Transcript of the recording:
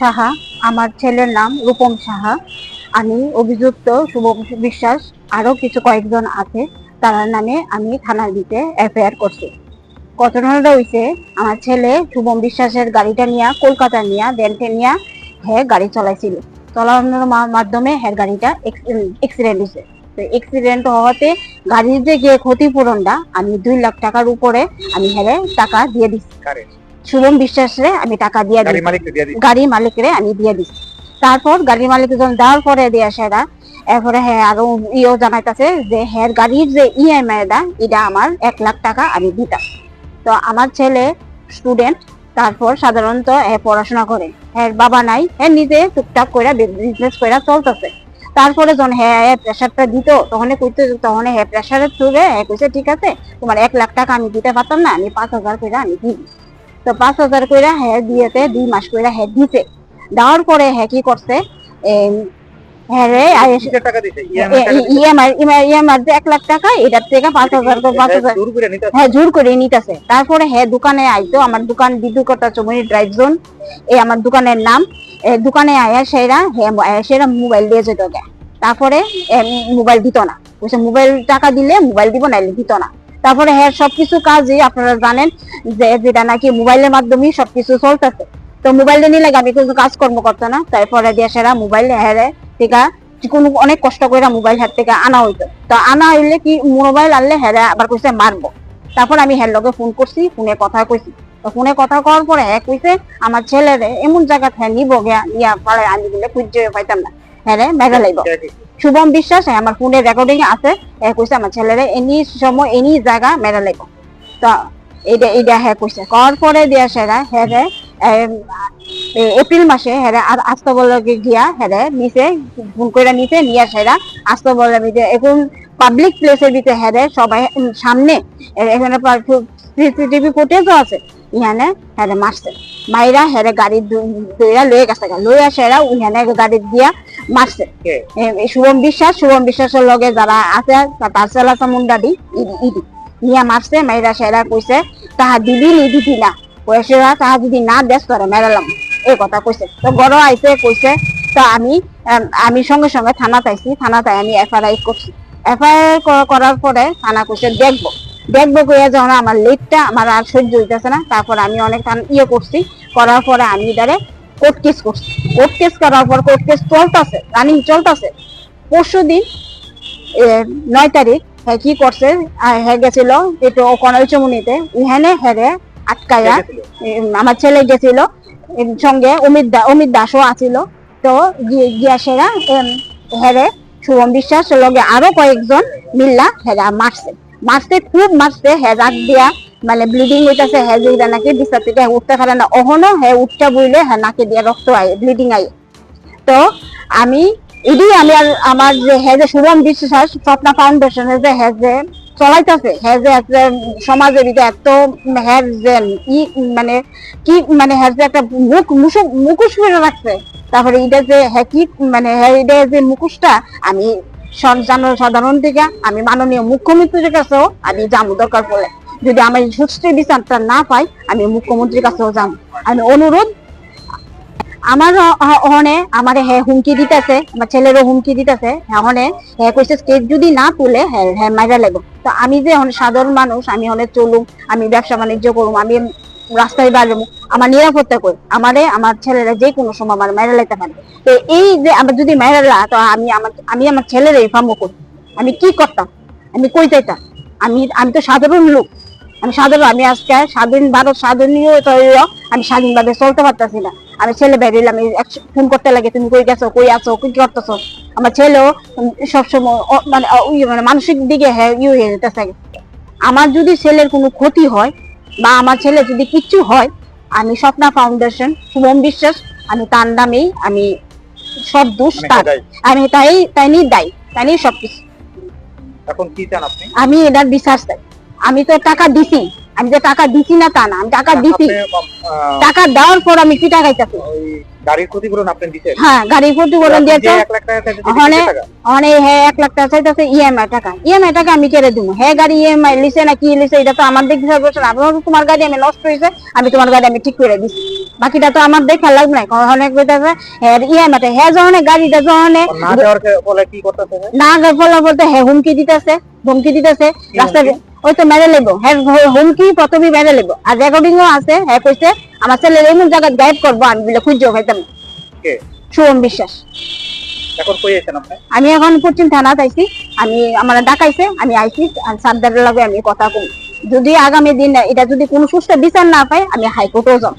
সাহা, আমার ছেলের নাম রূপম সাহা। আমি অভিযুক্ত শুভম বিশ্বাস আরও কিছু কয়েকজন আছে, তার নামে আমি থানার দিতে এফআইআর করছি। ঘটনাটা হইছে, আমার ছেলে শুভম বিশ্বাসের গাড়িটা নিয়ে, কলকাতা নিয়ে দেনতে নিয়ে হ্যাঁ গাড়ি চলাইছিল। চলানোর মাধ্যমে হ্যাঁ গাড়িটা এক্সিডেন্ট হয়েছে তো এক্সিডেন্ট হওয়াতে গাড়ির যে গিয়ে ক্ষতিপূরণটা, আমি দুই লাখ টাকার উপরে আমি হ্যাঁ টাকা দিয়ে দিচ্ছি শুভম বিশ্বাসে আমি টাকা দিয়ে দিই দিই মালিকরে আমি দিয়ে দিচ্ছি তারপর গাড়ির মালিক যখন দেওয়ার পরে দিয়ে সেটা এরপরে হ্যাঁ আরও ইও জানাইতেছে যে হ্যাঁ গাড়ির যে ইএমআই টা এটা আমার এক লাখ টাকা আমি দিতাম। তো আমার ছেলে স্টুডেন্ট তারপর সাধারণত পড়াশোনা করে। হ্যাঁ বাবা নাই হ্যাঁ নিজে টুকটাক করে বিজনেস করে চলতেছে। তারপরে যখন হ্যাঁ হ্যাঁ প্রেশারটা দিত তখন কইতে তখন হ্যাঁ প্রেশারের থ্রুরে হ্যাঁ কইছে ঠিক আছে তোমার এক লাখ টাকা আমি দিতে পারতাম না আমি পাঁচ হাজার করে আমি দিই তো পাঁচ হাজার করে হ্যাঁ দিয়েতে দুই মাস করে হ্যাঁ দিতে দেওয়ার পরে হ্যাঁ কি করছে হ্যাঁ রে কিসের টাকা দিছে? ইএমআই টাকা দিছে? ইএমআই ইএমআই যে এক লাখ টাকা এটার থেকে পাঁচ হাজার পাঁচ হাজার দূর করে নিতে হ্যাঁ জোর করে নিতেছে। তারপরে হ্যাঁ দোকানে আইতো আমার দোকান বিদ্যুৎকতা চমনি ড্রাইভ জোন এই আমার দোকানের নাম। দোকানে আয়া সেরা হ্যাঁ সেরা মোবাইল দিয়ে যেত তারপরে মোবাইল দিত না। মোবাইল টাকা দিলে মোবাইল দিব নাইলে দিত না। তারপরে হ্যাঁ সবকিছু কাজই আপনারা জানেন যে যেটা নাকি মোবাইলের মাধ্যমেই সবকিছু চলতেছে। তো মোবাইলটা নিলে আমি কিছু কাজকর্ম করতো না। তারপরে দিয়ে সেরা মোবাইল হ্যাঁ টিকা কোনো অনেক কষ্ট করে মোবাইল হাত থেকে আনা হইতো। তো আনা হইলে কি মোবাইল আনলে হ্যাঁ আবার কইছে মারবো। তারপর আমি হ্যার লগে ফোন করছি, ফোনে কথা কইছি। তো ফোনে কথা কওয়ার পরে হ্যাঁ কইছে আমার ছেলেরে এমন জায়গা হ্যাঁ নিব গিয়া ইয়া পারে আমি দিলে খুঁজে পাইতাম না। হ্যাঁ মেঘা লাইব। শুভম বিশ্বাস আমার ফোনে রেকর্ডিং আছে। কইছে আমার ছেলেরে এনি সময়, এনি জায়গা মেরা লাইব তো এইটা এইটা হ্যাঁ কইছে করার পরে দিয়া সেরা হ্যাঁ রে এপ্রিল মাসে আর আস্ত বলে গিয়া হ্যাঁ রে নিচে ফোন করে নিতে নিয়ে সেরা আস্ত বলে এখন পাবলিক প্লেসের ভিতরে হ্যাঁ রে সবাই সামনে এখানে সিসিটিভি ফুটেজও আছে, ইহানে হ্যাঁ রে মারছে মাইরা হ্যাঁ রে গাড়ি দইয়া লয়ে গেছে। লইয়া সেরা ইহানে গাড়ি দিয়া এই শুভম বিশ্বাস, শুভম বিশ্বাসের লগে যারা আছে তার সেলা মুন্ডাডি ইডি নিয়া মারছে, মাইরা সেরা কইছে, তাহা দিবি নি দিবি না। কইছে তাহা যদি না দেশ তোরে মেরালাম এই কথা কইছে। তো বড় আইছে, কইছে, তো আমি আমি সঙ্গে সঙ্গে থানাতে আইছি থানাতে আমি এফআইআর করছি। এফআইআর করার পরে থানা কইছে, দেখব। দেখব কইয়া যখন আমার লেটটা আমার আর সহ্য হইতেছে না, তারপর আমি অনেক থান- ইয়ে করছি। করার পরে আমি এটারে কোর্ট কেস করছি। কোর্ট কেস করার পর কোর্ট কেস চলতেছে রানিং চলতেছে। পরশু দিন নয় তারিখ হ্যাঁ কি করছে? হ্যাঁ গেছিল একটু কনল চমুনিতে ইহানে আটকায়া কে গেছিল? উম, আমার ছেলে গেছিল এর সঙ্গে অমিত দা অমিত দাসও আছিল। তো গিয়ে- গিয়া সেরা হেরে শুভম বিশ্বাস লগে আরও কয়েকজন মিল্লা হেরা মারছে। মারছে খুব মারছে হেরাক দিয়া মানে ব্লিডিং হইতাছে, হে যেটা নাকি বিস্তার থেকে উঠতে পারে না অহনো হে উঠতে বইলে হে নাকে দিয়া রক্ত আয় ব্লিডিং আয় তো আমি এডি আমি আর আমার যে হে যে শুভম বিশ্বাস স্বপ্না ফাউন্ডেশনের যে হে যে চলাইতেছে, হে যে ভিতরে এত হ্যার যে ই মানে কি মানে হ্যার যে একটা মুখ মুখোশ করে রাখছে। তারপরে এটা যে হ্যাঁ কি মানে হ্যাঁ এটা যে মুখোশটা, আমি জানো- সাধারণ থেকে আমি মাননীয় মুখ্যমন্ত্রীর কাছেও আমি যাব দরকার পড়লে। যদি আমি সুষ্ঠু বিচারটা না পাই, আমি মুখ্যমন্ত্রীর কাছেও যাব আমি অনুরোধ, আমার হনে আমার হ্যাঁ হুমকি দিতেছে, আমার ছেলেরও হুমকি দিতেছে হনে হ্যাঁ কইছে স্টেজ যদি না তুলে হ্যাঁ হ্যাঁ মাইরা লাগবে তো আমি যে সাধারণ মানুষ, আমি হনে চলুম, আমি ব্যবসা বাণিজ্য করুম, আমি রাস্তায় বাড়ব আমার নিরাপত্তা কই? আমারে, আমার ছেলেরা যে কোনো সময় আমার মাইরা লাইতে পারে তো এই যে আমার যদি মাইরা লা, তো আমি আমার আমি আমার ছেলের এই ফার্ম করি। আমি কি করতাম? আমি কই যাইতাম? আমি আমি তো সাধারণ লোক। আমি সাধারণ আমি আজকে স্বাধীন ভারত স্বাধীনীয় আমি স্বাধীনভাবে চলতে পারতাছি না। আমি ছেলে বেরিলাম ফোন করতে লাগে তুমি কই গেছো কই আছো কি করতেছো? আমার ছেলেও সবসময় মানে ইয়ে মানে মানসিক দিকে হ্যাঁ ইয়ে হয়ে যেতেছে। আমার যদি ছেলের কোনো ক্ষতি হয় বা আমার ছেলে যদি কিচ্ছু হয় আমি স্বপ্না ফাউন্ডেশন শুভম বিশ্বাস আমি তার নামেই আমি সব দোষ তার। আমি তাই তাই নিয়ে দায়ী তাই নিয়ে সবকিছু। এখন কি চান আপনি? আমি এটার বিশ্বাস চাই। আমি তো টাকা দিছি। আমি যে টাকা দিছি না তা না আমি টাকা দিছি। টাকা দেওয়ার পর আমি পিঠা খাইতেছি গাড়ির ক্ষতিপূরণ আপনি দিচ্ছেন হ্যাঁ ক্ষতিপূরণ দিয়েছে। টাকা ওখানে হ্যাঁ এক লাখ চাইতেছে ইএমআই টাকা। ইএমআই টাকা আমি কেড়ে দিব হ্যাঁ গাড়ি ইএমআই লিছে না কি লিছে এটা তো আমার দেখতে হবে তোমার গাড়ি আমি নষ্ট হয়েছে আমি তোমার গাড়ি আমি ঠিক করে দিচ্ছি বাকিটা তো আমার দেখা লাগবে না অনেক কইতাছে হ্যাঁ ইএমআই হ্যাঁ যখন গাড়িটা যখন না দেওয়ার ফলে কি করতেছে? না ফলা বলতে হ্যাঁ হুমকি দিতেছে হুমকি দিতেছে। রাস্তায় ওই তো মেরে লেবো। হ্যাঁ হুমকি প্রথমে মেরে লেবো। আর রেকর্ডিং ও আছে হ্যাঁ কইছে আমার ছেলে এমন জায়গা গাইড করব আমি বলে খুঁজে পাইতাম। কে? শুভম বিশ্বাস। এখন কই আছেন আপনি? আমি এখন পশ্চিম থানা আইছি। আমি আমার ডাকাইছে আমি আইছি আর সাদ্দারের লাগে আমি কথা কই। যদি আগামী দিন এটা যদি কোনো সুস্থ বিচার না পাই আমি হাইকোর্টেও যাম